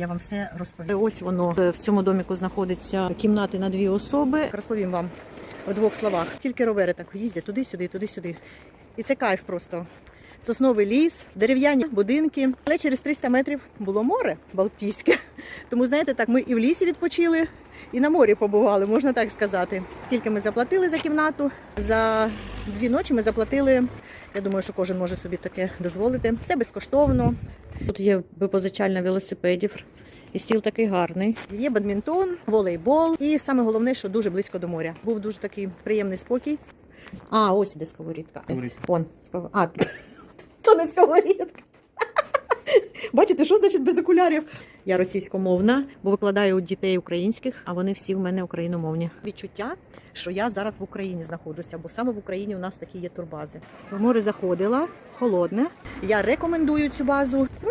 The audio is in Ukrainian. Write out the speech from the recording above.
Я вам все розповім. Ось воно в цьому доміку знаходиться кімнати на дві особи. Розповім вам у двох словах. Тільки ровери так їздять туди-сюди, туди-сюди. І це кайф просто. Сосновий ліс, дерев'яні будинки. Але через 300 метрів було море Балтійське. Тому, знаєте, так, ми і в лісі відпочили, і на морі побували, можна так сказати. Скільки ми заплатили за кімнату? За дві ночі ми заплатили. Я думаю, що кожен може собі таке дозволити. Все безкоштовно. Тут є випозичальна велосипедів. І стіл такий гарний. Є бадмінтон, волейбол. І саме головне, що дуже близько до моря. Був дуже такий приємний спокій. А, ось іде сковорідка. Сковорідка. Вон, сков... А, то не сковорідка. Бачите, що значить без окулярів? Я російськомовна, бо викладаю у дітей українських, а вони всі в мене україномовні. Відчуття, що я зараз в Україні знаходжуся, бо саме в Україні у нас такі є турбази. В море заходила, холодне. Я рекомендую цю базу. Ну